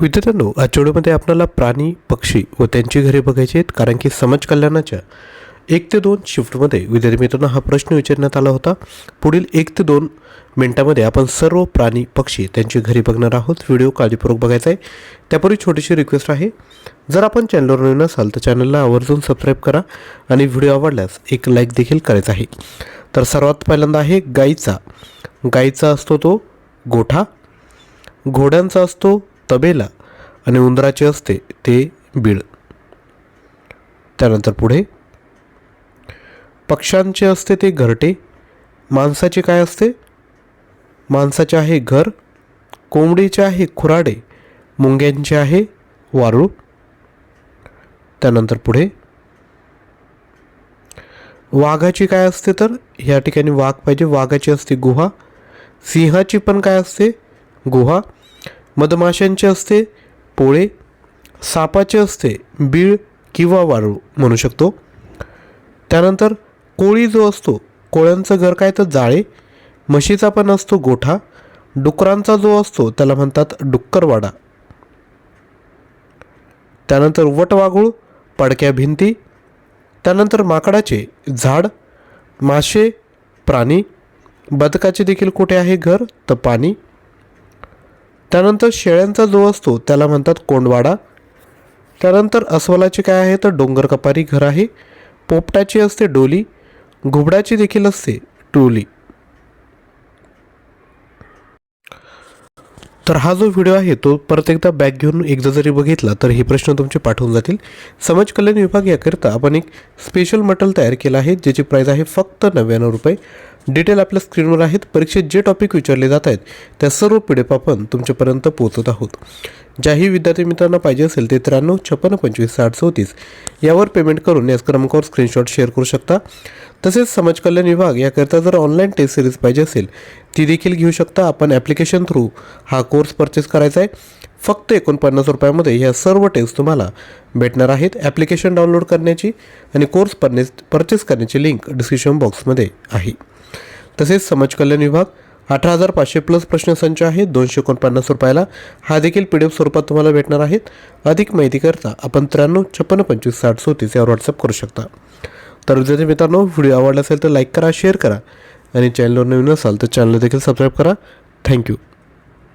विद्यार्थ्यांनो आजच्या व्हिडिओमध्ये आपल्याला प्राणी पक्षी व त्यांची घरे बघायची आहेत कारण की समाज कल्याणाच्या एक ते दोन शिफ्टमध्ये विद्यार्थी मित्रांनो हा प्रश्न विचारण्यात आला होता. पुढील एक ते दोन मिनिटामध्ये आपण सर्व प्राणी पक्षी त्यांची घरी बघणार आहोत. व्हिडिओ काळजीपूर्वक बघायचा आहे. त्यापूर्वी छोटीशी रिक्वेस्ट आहे जर आपण चॅनलवर नवीन असाल तर चॅनलला आवर्जून सबस्क्राईब करा आणि व्हिडिओ आवडल्यास एक लाईक देखील करायचा आहे. तर सर्वात पहिल्यांदा आहे गाईचा गाईचा असतो तो गोठा. घोड्यांचा असतो तबेला आणि उंदराचे असते ते बीळ. त्यानंतर पुढे पक्ष्यांचे असते ते घरटे माणसाचे काय असते? माणसाचे आहे घर कोंबडीचे आहे खुराडे मुंग्यांचे आहे वारूळ. त्यानंतर पुढे वाघाची काय असते तर? या ठिकाणी वाघ पाहिजे वाघाची असते गुहा. सिंहाची पण काय असते? गुहा. मधमाशांचे असते पोळे सापाचे असते बीळ किंवा वाळू म्हणू शकतो. त्यानंतर कोळी जो असतो कोळ्यांचं घर काय तर जाळे म्हशीचा पण असतो गोठा डुकरांचा जो असतो त्याला म्हणतात डुक्करवाडा. त्यानंतर वटवाघूळ पडक्या भिंती त्यानंतर माकडाचे झाड मासे प्राणी बदकाचे देखील कुठे आहे घर? तर पाणी. त्यानंतर शेळ्यांचा जो असतो त्याला म्हणतात कोंडवाडा. त्यानंतर अस्वलाचे काय आहे? तर डोंगर कपारी घर आहे. पोपटाची असते डोली. घुबडाची देखील असते टोली. तर हा जो व्हिडिओ आहे तो परत एकदा बॅग घेऊन एकदा जरी बघितला तर हे प्रश्न तुमचे पाठवून जातील. समाज कल्याण विभाग याकरिता आपण एक स्पेशल मटल तयार केलं आहे ज्याची प्राईस आहे फक्त नव्याण्णव रुपये. डिटेल आपल्या स्क्रीनवर आहेत. परीक्षेत जे टॉपिक विचारले जात आहेत त्या सर्व पी डी एफ आपण तुमच्यापर्यंत पोहोचत आहोत. ज्याही विद्यार्थी मित्रांना पाहिजे असेल ते त्र्याण्णव छप्पन्न पंचवीस साठ चौतीस यावर पेमेंट करून याच क्रमांकावर स्क्रीनशॉट शेअर करू शकता. तसेच समाज कल्याण विभाग याकरिता जर ऑनलाईन टेस्ट सिरीज पाहिजे असेल ती देखील घेऊ शकता. आपण ॲप्लिकेशन थ्रू हा कोर्स परचेस करायचा आहे. फक्त एकोणपन्नास रुपयामध्ये ह्या सर्व टेस्ट तुम्हाला भेटणार आहेत. ॲप्लिकेशन डाउनलोड करण्याची आणि कोर्स परनेस परचेस करण्याची लिंक डिस्क्रिप्शन बॉक्समध्ये आहे. तसेच समाज कल्याण विभाग अठरा हजार पाचशे प्लस प्रश्नसंच आहे दोनशे एकोणपन्नास रुपयाला. हा देखील पी डी एफ स्वरूपात तुम्हाला भेटणार आहेत. अधिक माहितीकरता आपण त्र्याण्णव छप्पन्न पंचवीस साठ सोतीस यावर व्हॉट्सअप करू शकता. तर विद्यार्थी मित्रांनो व्हिडिओ आवडला असेल तर लाईक करा शेअर करा. आणि चॅनलवर नवीन असाल तर चॅनल देखील सबस्क्राईब करा. थँक्यू